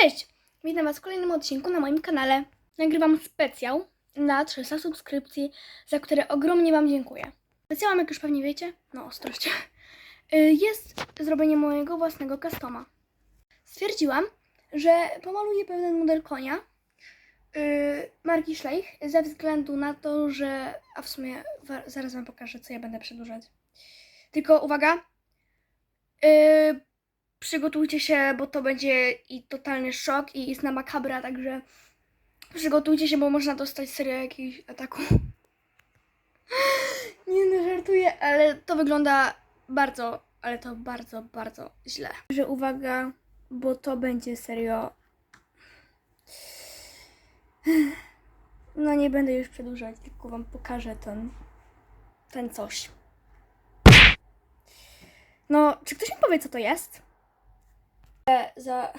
Cześć! Witam Was w kolejnym odcinku na moim kanale. Nagrywam specjał na 300 subskrypcji, za które ogromnie Wam dziękuję. Specjałem, jak już pewnie wiecie, no ostrość, y, jest zrobienie mojego własnego customa. Stwierdziłam, że pomaluję pewien model konia y, marki Schleich ze względu na to, że... A w sumie zaraz Wam pokażę, co ja będę przedłużać. Tylko uwaga, y, przygotujcie się, bo to będzie i totalny szok i jest na makabra, także przygotujcie się, bo można dostać serię jakichś ataków. Nie no, żartuję, ale to wygląda bardzo, ale to bardzo, bardzo źle. Że uwaga, bo to będzie serio... No nie będę już przedłużać, tylko wam pokażę ten, ten coś. No, czy ktoś mi powie, co to jest? Za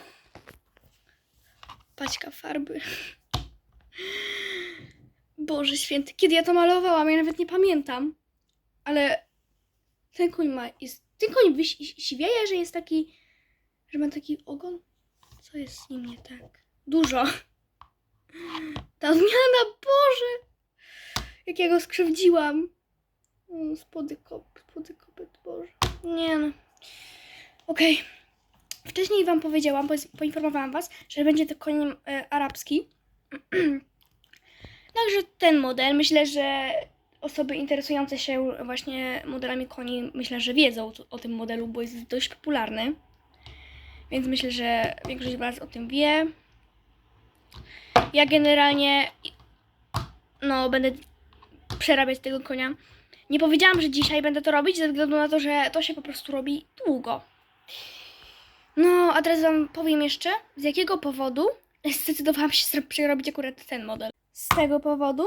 paćka farby. Boże święty, kiedy ja to malowałam, ja nawet nie pamiętam. Ale ten koń ma, jest, ten koń siwieje, że jest taki, że ma taki ogon. Co jest z nim nie tak? Dużo. Ta zmiana, Boże! Jak ja go skrzywdziłam. Mm, Spody, kop, spody kopyt, Boże. Nie no. Okej. Wcześniej Wam powiedziałam, powiedz- poinformowałam Was, że będzie to koń e, arabski. Także ten model, myślę, że osoby interesujące się właśnie modelami koni, myślę, że wiedzą o, tym modelu, bo jest dość popularny. Więc myślę, że większość Was o tym wie. Ja generalnie no, będę przerabiać tego konia. Nie powiedziałam, że dzisiaj będę to robić, ze względu na to, że to się po prostu robi długo. No, a teraz Wam powiem jeszcze, z jakiego powodu zdecydowałam się przerobić akurat ten model. Z tego powodu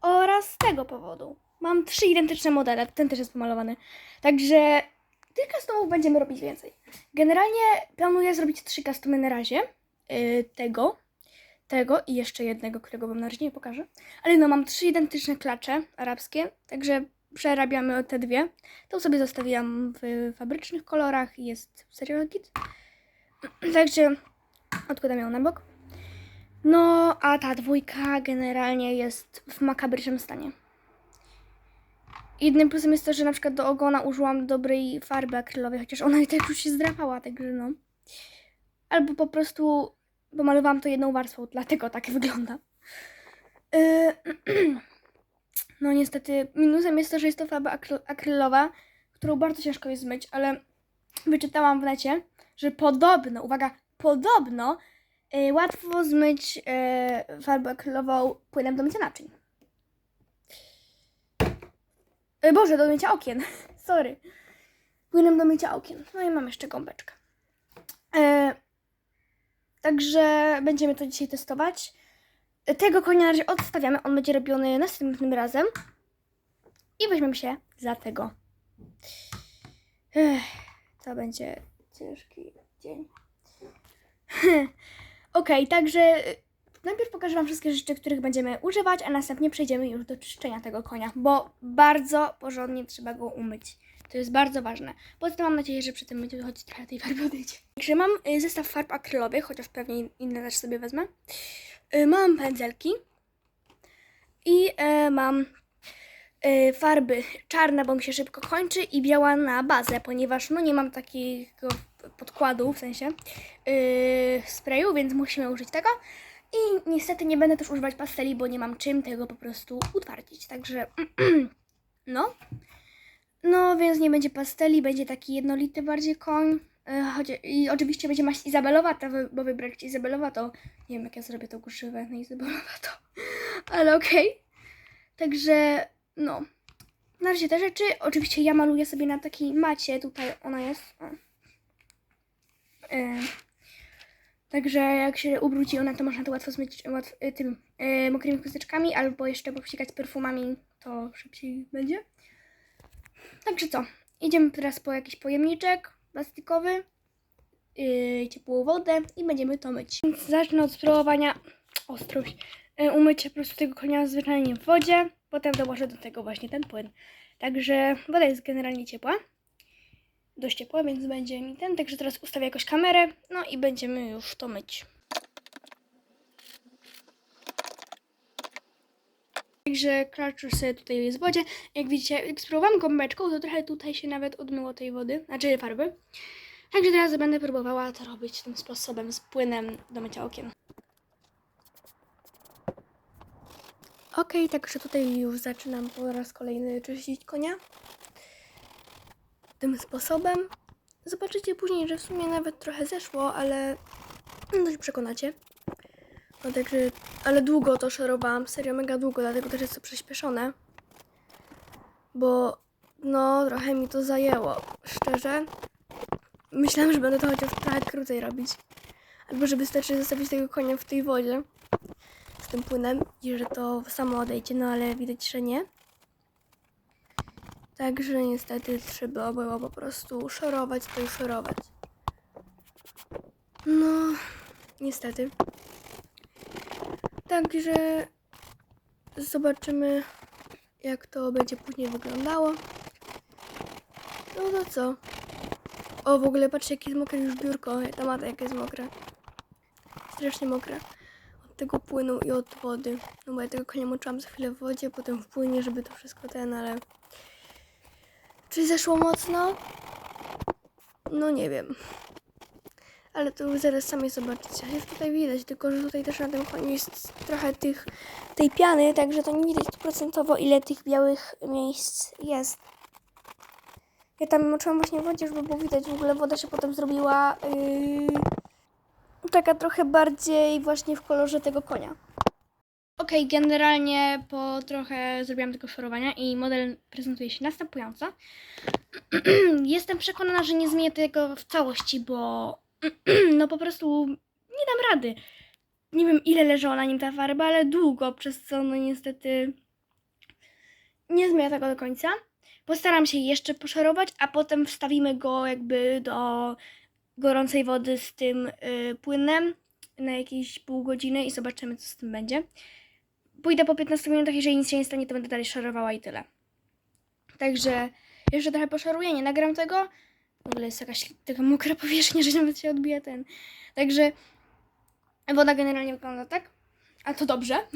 oraz z tego powodu. Mam trzy identyczne modele, ten też jest pomalowany. Także tych customów będziemy robić więcej. Generalnie planuję zrobić trzy customy na razie. Yy, tego, tego i jeszcze jednego, którego Wam na razie nie pokażę. Ale no, mam trzy identyczne klacze arabskie, także przerabiamy te dwie. To sobie zostawiłam w fabrycznych kolorach i jest serio git. Także odkładam ją na bok. No, a ta dwójka generalnie jest w makabrycznym stanie. Jednym plusem jest to, że na przykład do ogona użyłam dobrej farby akrylowej, chociaż ona i tak już się zdrapała, także no. Albo po prostu pomalowałam to jedną warstwą, dlatego tak wygląda. Yy, No niestety minusem jest to, że jest to farba akry- akrylowa, którą bardzo ciężko jest zmyć, ale wyczytałam w necie, że podobno, uwaga, podobno y, łatwo zmyć y, farbę akrylową płynem do mycia naczyń. Y, Boże, do mycia okien. Sorry. Płynem do mycia okien. No i mam jeszcze gąbeczkę. Y, także będziemy to dzisiaj testować. Tego konia na razie odstawiamy. On będzie robiony następnym razem. I weźmiemy się za tego. Ech, to będzie ciężki dzień. Okej, także y, najpierw pokażę Wam wszystkie rzeczy, których będziemy używać, a następnie przejdziemy już do czyszczenia tego konia, bo bardzo porządnie trzeba go umyć. To jest bardzo ważne. Poza tym mam nadzieję, że przy tym będzie choć trochę tej farby odejdzie. Także mam y, zestaw farb akrylowych, chociaż pewnie inne też sobie wezmę. Y, Mam pędzelki i e, mam e, farby czarne, bo mi się szybko kończy i biała na bazę, ponieważ no nie mam takiego podkładu, w sensie yy, sprayu, więc musimy użyć tego. I niestety nie będę też używać pasteli, bo nie mam czym tego po prostu utwardzić. Także no. No, więc nie będzie pasteli, będzie taki jednolity bardziej koń. Yy, choć, I oczywiście będzie maść Izabelowa, to wy- bo wybrać Izabelowa to nie wiem jak ja zrobię tą kuszywę na Izabelowa to. Ale okej. Także no. Na razie te rzeczy. Oczywiście ja maluję sobie na takiej macie. Tutaj ona jest. E, także jak się ubruci ona, to można to łatwo zmyć łatw, e, tym e, mokrymi chusteczkami albo jeszcze popsikać perfumami, to szybciej będzie. Także co? Idziemy teraz po jakiś pojemniczek plastikowy, yy, ciepłą wodę i będziemy to myć. Więc zacznę od spróbowania ostrość. Yy, umycia po prostu tego konia zwyczajnie w wodzie, potem dołożę do tego właśnie ten płyn. Także woda jest generalnie ciepła. dość ciepła, więc będzie mi ten. Także teraz ustawię jakoś kamerę, no i będziemy już to myć. Także klacz sobie tutaj jest w wodzie. Jak widzicie, jak spróbowałam gąbeczką, to trochę tutaj się nawet odmyło tej wody, znaczy farby. Także teraz będę próbowała to robić tym sposobem, z płynem do mycia okien. Okej, także tutaj już zaczynam po raz kolejny czyścić konia. Tym sposobem. Zobaczycie później, że w sumie nawet trochę zeszło, ale się przekonacie. No także, ale długo to szorowałam, serio mega długo, dlatego też jest to przyspieszone. Bo no trochę mi to zajęło, szczerze. Myślałam, że będę to chociaż trochę krócej robić. Albo że wystarczy zostawić tego konia w tej wodzie z tym płynem i że to samo odejdzie, no ale widać, że nie. Także niestety trzeba było po prostu szorować to i szorować. No, niestety. Także zobaczymy, jak to będzie później wyglądało. No to co? O, w ogóle patrzcie, jakie jest mokre już biurko. Ta mata jaka jest mokra. Strasznie mokra. Od tego płynu i od wody. No bo ja tego konia moczyłam za chwilę w wodzie, potem w płynie, żeby to wszystko ten, ale... Czy zeszło mocno? No nie wiem. Ale to już zaraz sami zobaczycie. Już tutaj widać, tylko że tutaj też na tym koniu jest trochę tych, tej piany, także to nie widać stuprocentowo ile tych białych miejsc jest. Ja tam moczyłam właśnie w wodzie, żeby było widać. W ogóle woda się potem zrobiła yy, taka trochę bardziej właśnie w kolorze tego konia. Okej, generalnie po trochę zrobiłam tego szorowania i model prezentuje się następująco. Jestem przekonana, że nie zmienię tego w całości, bo no po prostu nie dam rady. Nie wiem ile leżała na nim ta farba, ale długo, przez co no niestety nie zmienię tego do końca. Postaram się jeszcze poszorować, a potem wstawimy go jakby do gorącej wody z tym y, płynem na jakieś pół godziny i zobaczymy co z tym będzie. Pójdę po 15 minutach, jeżeli nic się nie stanie, to będę dalej szorowała i tyle. Także jeszcze trochę poszoruję, nie nagram tego. W ogóle jest jakaś taka mokra powierzchnia, że nawet się odbija ten. Także woda generalnie wygląda tak. A to dobrze.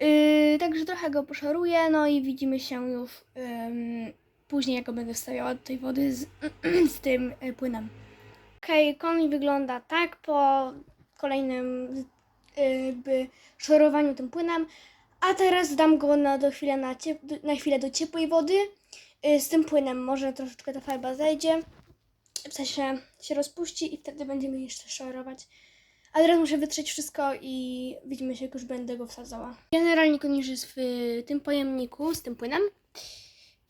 Yy, także trochę go poszoruję, no i widzimy się już ym, później, jak go będę wstawiała do tej wody z, z tym y, płynem. Okej, okay, wygląda tak po kolejnym y, jakby szorowaniu tym płynem. A teraz dam go na, do chwilę na, ciep- na chwilę do ciepłej wody z tym płynem. Może troszeczkę ta farba zejdzie, w sensie się rozpuści i wtedy będziemy jeszcze szorować. A teraz muszę wytrzeć wszystko i widzimy się, jak już będę go wsadzała. Generalnie już jest w tym pojemniku z tym płynem.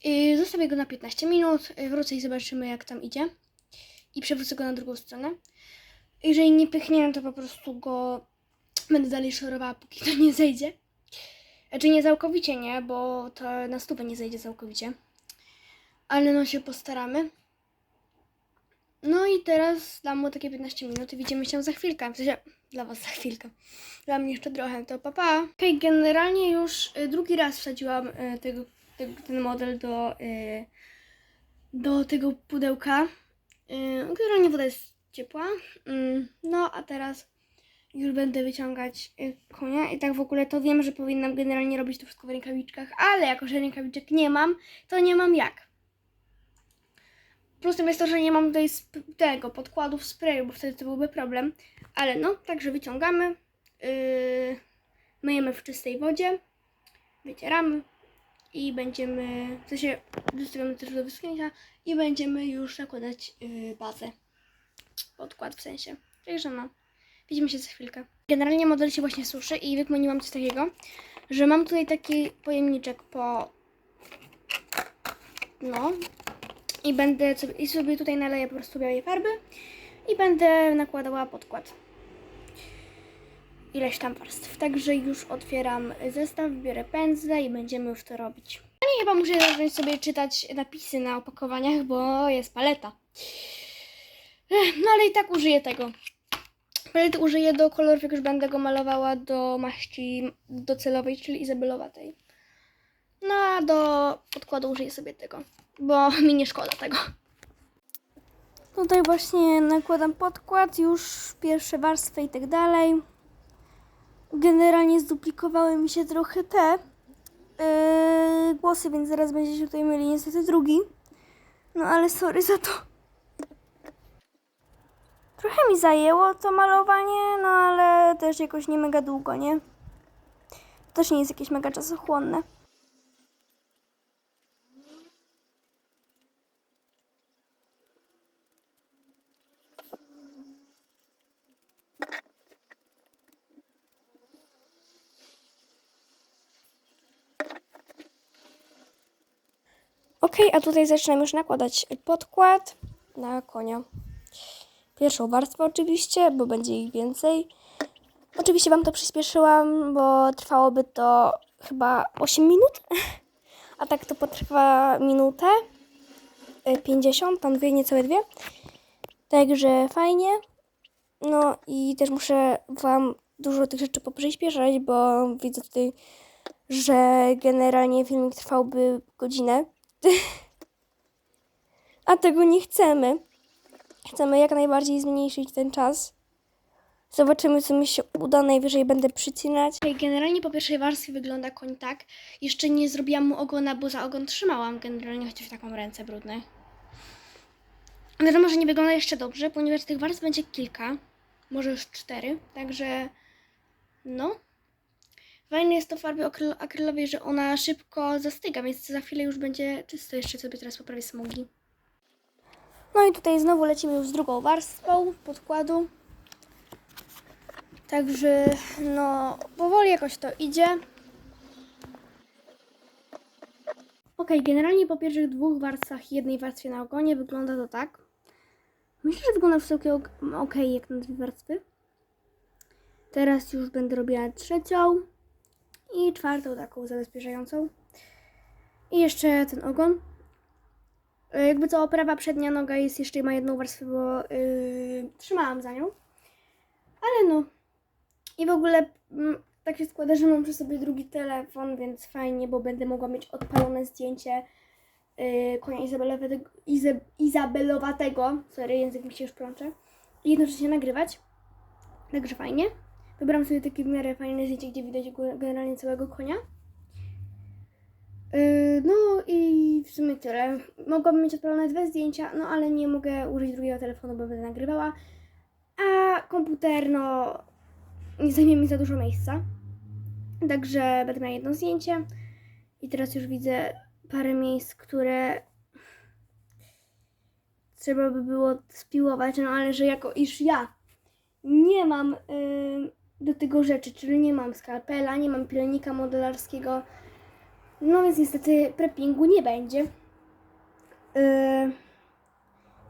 Yy, Zostawię go na 15 minut, wrócę i zobaczymy jak tam idzie. I przewrócę go na drugą stronę. Jeżeli nie pyknie, to po prostu go będę dalej szorowała, póki to nie zejdzie. Znaczy nie całkowicie nie, bo to na stówę nie zejdzie całkowicie. Ale no się postaramy. No i teraz dam mu takie 15 minut i widzimy się za chwilkę. W sensie dla was za chwilkę. Dla mnie jeszcze trochę, to papa. Okej, okay, generalnie już y, drugi raz wsadziłam y, tego, ten model do, y, do tego pudełka. Generalnie woda jest ciepła. Mm, no a teraz już będę wyciągać konia i tak w ogóle to wiem, że powinnam generalnie robić to wszystko w rękawiczkach, ale jako, że rękawiczek nie mam, to nie mam jak. Plusem jest to, że nie mam tutaj tego podkładu w sprayu, bo wtedy to byłby problem. Ale no, także wyciągamy, yy, myjemy w czystej wodzie, wycieramy i będziemy, w sensie wystawiamy też do wyschnięcia i będziemy już nakładać yy, bazę. Podkład w sensie. Także no, widzimy się za chwilkę. Generalnie model się właśnie suszy i wykminiłam coś takiego, że mam tutaj taki pojemniczek po no, i będę i sobie tutaj naleję po prostu białej farby i będę nakładała podkład. Ileś tam warstw. Także już otwieram zestaw, biorę pędzle i będziemy już to robić. No i chyba muszę zacząć sobie czytać napisy na opakowaniach, bo jest paleta. No ale i tak użyję tego. Palety użyję do kolorów, jak już będę go malowała do maści docelowej, czyli izabelowatej. No a do podkładu użyję sobie tego, bo mi nie szkoda tego. Tutaj właśnie nakładam podkład, już pierwsze warstwy i tak dalej. Generalnie zduplikowały mi się trochę te yy, głosy, więc zaraz będziecie tutaj mieli niestety drugi. No ale sorry za to. Trochę mi zajęło to malowanie, no ale też jakoś nie mega długo, nie? To też nie jest jakieś mega czasochłonne. A tutaj zaczynam już nakładać podkład na konia. Pierwszą warstwę oczywiście, bo będzie ich więcej. Oczywiście Wam to przyspieszyłam, bo trwałoby to chyba 8 minut, a tak to potrwa minutę y, 50, tam dwie, niecałe dwie. Także fajnie. No i też muszę Wam dużo tych rzeczy poprzyspieszać, bo widzę tutaj, że generalnie filmik trwałby godzinę. A tego nie chcemy. Chcemy jak najbardziej zmniejszyć ten czas. Zobaczymy, co mi się uda. Najwyżej będę przycinać. Generalnie po pierwszej warstwie wygląda koń tak. Jeszcze nie zrobiłam mu ogona, bo za ogon trzymałam generalnie, chociaż tak mam ręce brudne. Wiadomo, że nie wygląda jeszcze dobrze, ponieważ tych warstw będzie kilka. Może już cztery. Także no. Fajne jest to w farbie akryl- akrylowej, że ona szybko zastyga, więc za chwilę już będzie czysto. Jeszcze sobie teraz poprawię smugi. No i tutaj znowu lecimy już z drugą warstwą podkładu. Także no powoli jakoś to idzie. Ok, generalnie po pierwszych dwóch warstwach jednej warstwie na ogonie wygląda to tak. Myślę, że wygląda wszystko ok jak na dwie warstwy. Teraz już będę robiła trzecią i czwartą taką zabezpieczającą. I jeszcze ten ogon. Y, Jakby co, prawa przednia noga jest jeszcze ma jedną warstwę, bo yy, trzymałam za nią. Ale no. I w ogóle mm, tak się składa, że mam przy sobie drugi telefon, więc fajnie, bo będę mogła mieć odpalone zdjęcie yy, konia Izabelowego, Ize, Izabelowatego. Sorry, język mi się już plącze. I jednocześnie nagrywać. Także fajnie. Wybrałam sobie takie w miarę fajne zdjęcie, gdzie widać generalnie całego konia. Yy, No i w sumie tyle. Mogłabym mieć odpalone dwa zdjęcia, no ale nie mogę użyć drugiego telefonu, bo będę nagrywała. A komputer, no, nie zajmie mi za dużo miejsca. Także będę miała jedno zdjęcie. I teraz już widzę parę miejsc, które trzeba by było spiłować, no ale że jako iż ja nie mam yy, do tego rzeczy, czyli nie mam skalpela, nie mam pilnika modelarskiego, no więc niestety preppingu nie będzie. Yy,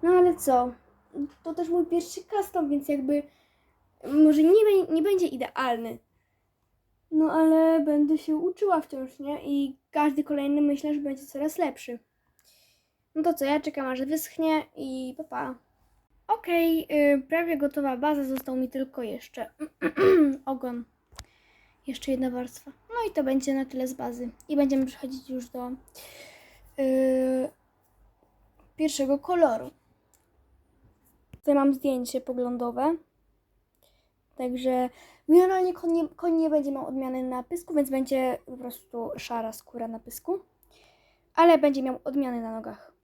no ale co? To też mój pierwszy custom, więc jakby może nie, nie będzie idealny. No ale będę się uczyła wciąż, nie? I każdy kolejny myślę, że będzie coraz lepszy. No to co, ja czekam aż wyschnie i papa. Okej, yy, prawie gotowa baza, został mi tylko jeszcze ogon. Jeszcze jedna warstwa. No i to będzie na tyle z bazy. I będziemy przechodzić już do yy, pierwszego koloru. Tutaj mam zdjęcie poglądowe. Także generalnie koń nie, koń nie będzie miał odmiany na pysku, więc będzie po prostu szara skóra na pysku. Ale będzie miał odmiany na nogach.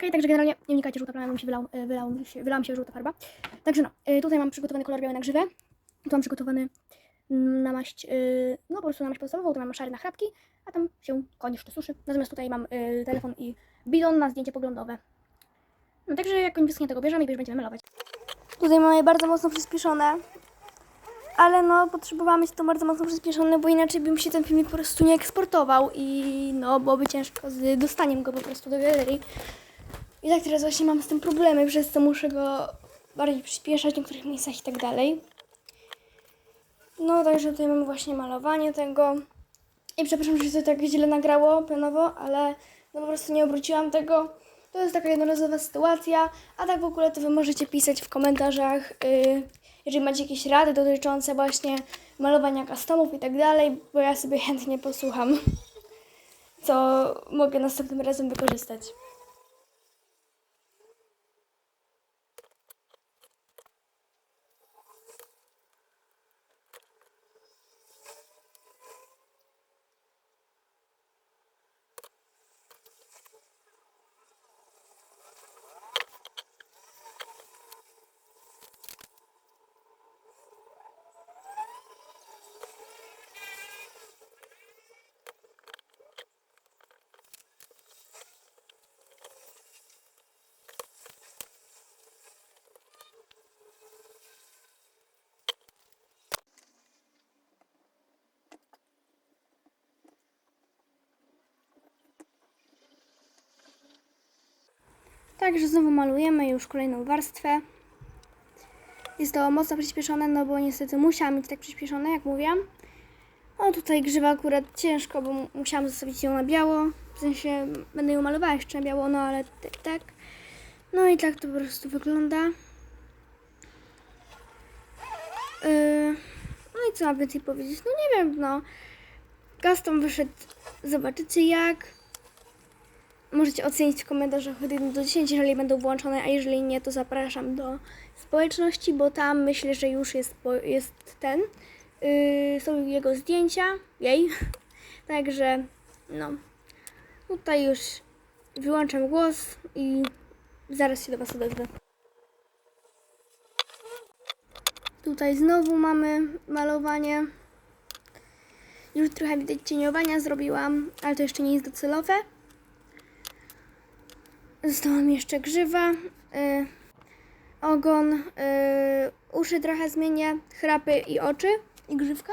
Okej, także generalnie nie wnikajcie, żółta plama mi się wylał, e, wylał wylała mi się żółta farba. Także no, e, tutaj mam przygotowany kolor biały na grzywę. Tu mam przygotowany mm, na maść, e, no po prostu na maść podstawową, tu mam szary na chrapki, a tam się koń jeszcze suszy. Natomiast tutaj mam telefon i bidon na zdjęcie poglądowe. No także jak koń wyschnie, tego bierzemy i już będziemy malować. Tutaj mamy bardzo mocno przyspieszone. Ale no, potrzebowałam mieć to bardzo mocno przyspieszone, bo inaczej by mi się ten filmik po prostu nie eksportował i no, byłoby ciężko z dostaniem go po prostu do galerii. I tak teraz właśnie mam z tym problemy, przez co muszę go bardziej przyspieszać w niektórych miejscach i tak dalej. No, także tutaj mamy właśnie malowanie tego. I przepraszam, że to tak źle nagrało planowo, ale no po prostu nie obróciłam tego. To jest taka jednorazowa sytuacja, a tak w ogóle to Wy możecie pisać w komentarzach, yy, jeżeli macie jakieś rady dotyczące właśnie malowania customów i tak dalej, bo ja sobie chętnie posłucham, co mogę następnym razem wykorzystać. Także znowu malujemy już kolejną warstwę. Jest to mocno przyspieszone, no bo niestety musiałam mieć tak przyspieszone, jak mówiłam. No tutaj grzywa akurat ciężko, bo mu- musiałam zostawić ją na biało. W sensie będę ją malowała jeszcze na biało, no ale tak. No i tak to po prostu wygląda. Yy, no i co mam więcej powiedzieć? No nie wiem, no. Custom wyszedł, zobaczycie jak. Możecie ocenić w komentarzach od 1 do 10, jeżeli będą włączone, a jeżeli nie, to zapraszam do społeczności, bo tam myślę, że już jest, jest ten. Yy, są jego zdjęcia, jej. Także, no. Tutaj już wyłączam głos i zaraz się do Was odezwę. Tutaj znowu mamy malowanie. Już trochę widać cieniowania zrobiłam, ale to jeszcze nie jest docelowe. Mi jeszcze grzywa, y, ogon, y, uszy trochę zmienię, chrapy i oczy, i grzywka,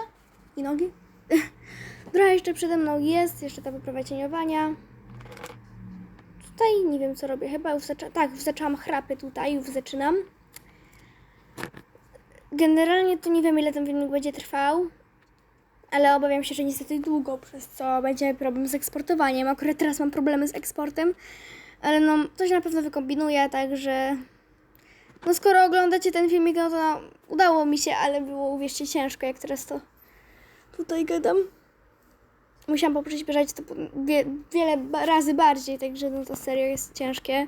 i nogi. trochę jeszcze przede mną jest, jeszcze ta poprawa cieniowania. Tutaj nie wiem co robię, chyba już zaczę- tak, już zaczęłam chrapy tutaj, już zaczynam. Generalnie to nie wiem ile ten filmik będzie trwał, ale obawiam się, że niestety długo, przez co będzie problem z eksportowaniem. Akurat teraz mam problemy z eksportem, ale no coś na pewno wykombinuję, także no skoro oglądacie ten filmik, no to no, udało mi się, ale było uwierzcie ciężko, jak teraz to tutaj gadam. Musiałam poprzyspieszać to wie, wiele razy bardziej, także no to serio jest ciężkie.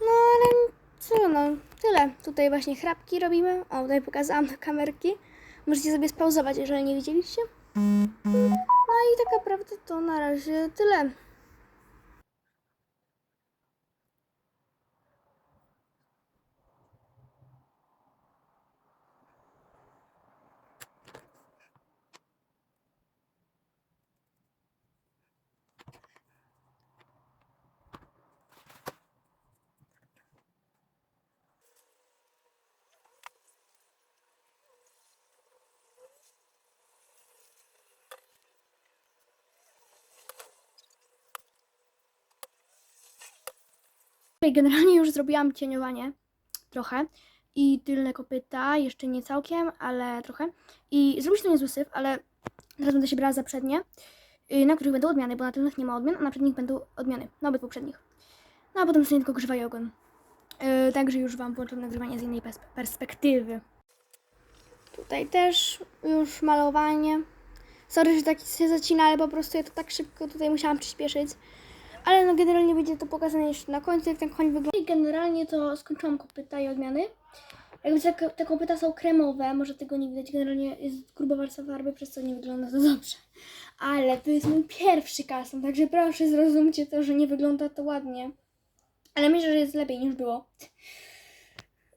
No ale co no, tyle. Tutaj właśnie chrapki robimy. O, tutaj pokazałam do kamerki. Możecie sobie spauzować, jeżeli nie widzieliście. No i tak naprawdę to na razie tyle. Generalnie już zrobiłam cieniowanie trochę i tylne kopyta, jeszcze nie całkiem, ale trochę. I zrobić to niezły syf, ale teraz będę się brała za przednie, y, na których będą odmiany, bo na tylnych nie ma odmian, a na przednich będą odmiany, na obydwu przednich. No a potem sobie tylko grzywa i ogon. Yy, także już Wam włączam nagrywanie z innej pers- perspektywy. Tutaj też już malowanie. Sorry, że tak się zacina, ale po prostu ja to tak szybko tutaj musiałam przyspieszyć. Ale no generalnie będzie to pokazane jeszcze na końcu, jak ten koń wygląda. I generalnie to skończyłam kopyta i odmiany. Jakby te, te kopyta są kremowe, może tego nie widać, generalnie jest gruba warstwa farby, przez co nie wygląda to dobrze. Ale to jest mój pierwszy custom, także proszę zrozumcie to, że nie wygląda to ładnie. Ale myślę, że jest lepiej niż było.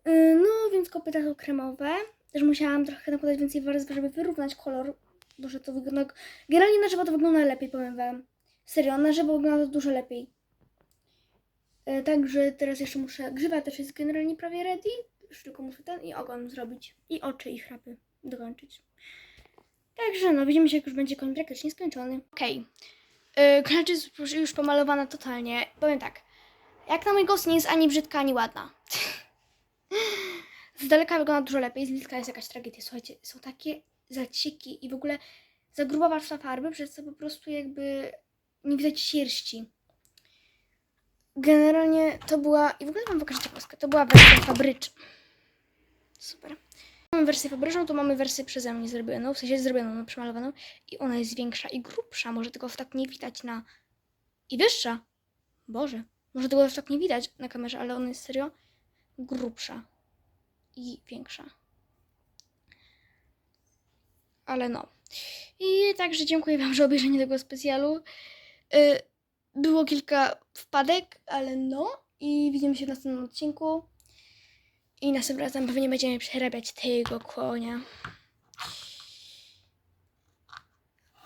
Yy, No, więc kopyta są kremowe. Też musiałam trochę nakładać więcej warstw, żeby wyrównać kolor. Bo że to wygląda... Generalnie na żywo to wygląda lepiej, powiem wam. Serio, na żywo wygląda dużo lepiej. E, Także teraz jeszcze muszę. Grzywa też jest generalnie prawie ready. Już tylko muszę ten i ogon zrobić. I oczy i chrapy dokończyć. Także no, widzimy się, jak już będzie koń praktycznie skończony. Okej. Okay. Klacz jest już- już pomalowana totalnie. Powiem tak. Jak na mój głos nie jest ani brzydka, ani ładna. Z daleka wygląda dużo lepiej, z bliska jest jakaś tragedia. Słuchajcie, są takie zacieki i w ogóle za gruba warstwa farby, przez co po prostu jakby nie widać sierści. Generalnie to była, i w ogóle mam pokażę ciekawostkę, to była wersja fabryczna. Super. Mamy wersję fabryczną, to mamy wersję przeze mnie zrobioną, w sensie zrobioną, no, przemalowaną i ona jest większa i grubsza, może tego tak nie widać na... i wyższa. Boże, może tego tak nie widać na kamerze, ale ona jest serio grubsza i większa. Ale no. I także dziękuję Wam za obejrzenie tego specjalu. Y, Było kilka wpadek, ale no. I widzimy się w następnym odcinku. I następnym razem pewnie będziemy przerabiać tego konia.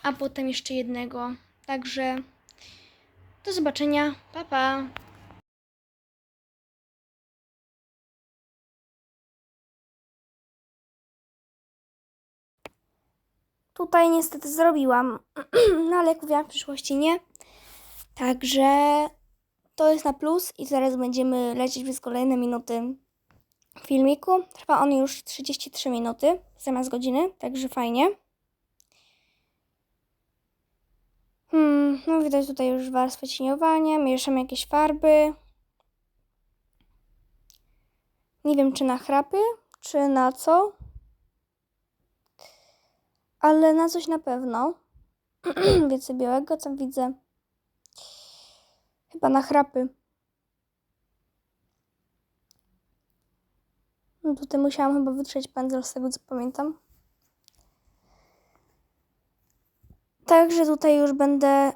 A potem jeszcze jednego. Także do zobaczenia. Pa, pa. Tutaj niestety zrobiłam, no ale jak mówiłam w przyszłości nie. Także to jest na plus i zaraz będziemy lecieć przez kolejne minuty filmiku. Trwa on już 33 minuty zamiast godziny, także fajnie. Hmm, no widać tutaj już warstwę cieniowania, mieszamy jakieś farby. Nie wiem czy na chrapy, czy na co. Ale na coś na pewno. Więcej białego, co widzę. Chyba na chrapy. No tutaj musiałam chyba wytrzeć pędzel z tego co pamiętam. Także tutaj już będę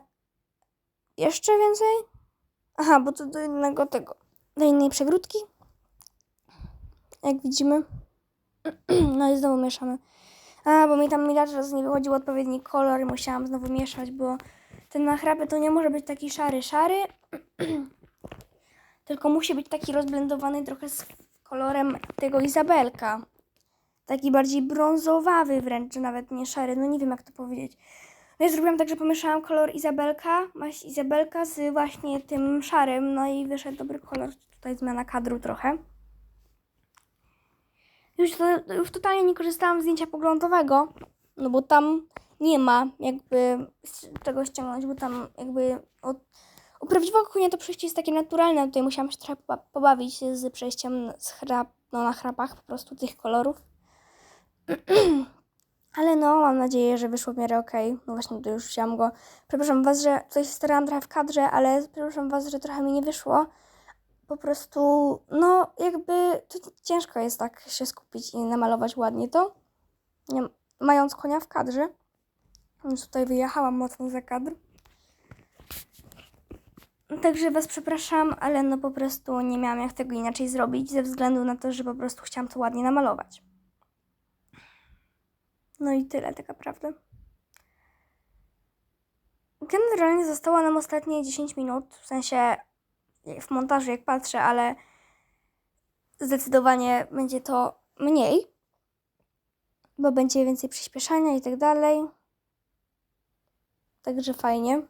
jeszcze więcej. Aha, bo to do innego tego, do innej przegródki. Jak widzimy. No i znowu mieszamy. A, bo mi tam mi raz nie wychodził odpowiedni kolor i musiałam znowu mieszać, bo ten nachrapy to nie może być taki szary, szary, tylko musi być taki rozblendowany trochę z kolorem tego Izabelka. Taki bardziej brązowawy wręcz, nawet nie szary, no nie wiem jak to powiedzieć. No ja zrobiłam tak, że pomieszałam kolor Izabelka, maść Izabelka z właśnie tym szarym, no i wyszedł dobry kolor. Tutaj zmiana kadru trochę. Już, to, już totalnie nie korzystałam z zdjęcia poglądowego, no bo tam nie ma jakby z czego ściągnąć, bo tam jakby od, u prawdziwego konia to przejście jest takie naturalne, tutaj musiałam się trochę poba- pobawić z przejściem z chrap, no, na chrapach po prostu tych kolorów. Ale no, mam nadzieję, że wyszło w miarę okej. No właśnie, tu już wziąłam go. Przepraszam Was, że się starałam trochę w kadrze, ale przepraszam Was, że trochę mi nie wyszło po prostu, no jakby to ciężko jest tak się skupić i namalować ładnie to, nie, mając konia w kadrze. Więc tutaj wyjechałam mocno za kadr. Także Was przepraszam, ale no po prostu nie miałam jak tego inaczej zrobić, ze względu na to, że po prostu chciałam to ładnie namalować. No i tyle tak naprawdę. Generalnie zostało nam ostatnie 10 minut, w sensie w montażu jak patrzę, ale zdecydowanie będzie to mniej, bo będzie więcej przyspieszania i tak dalej. Także fajnie.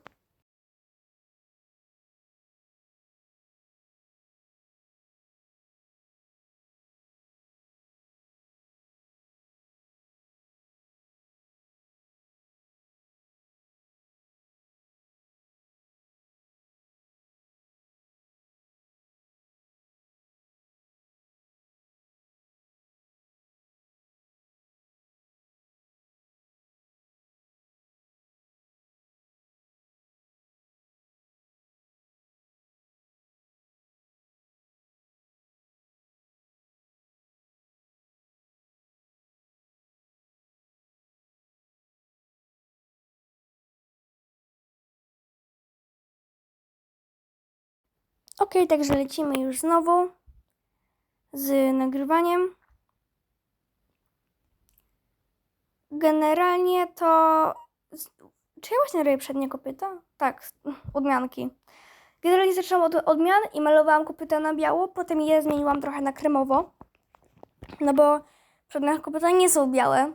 Ok, także lecimy już znowu z nagrywaniem. Generalnie to. Czy ja właśnie robię przednie kopyta? Tak. odmianki. Generalnie zaczęłam od odmian i malowałam kopyta na biało, potem je zmieniłam trochę na kremowo. No bo przednie kopyta nie są białe.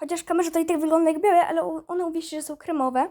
Chociaż kamerze to i tak wygląda jak białe, ale one u wieści, że są kremowe.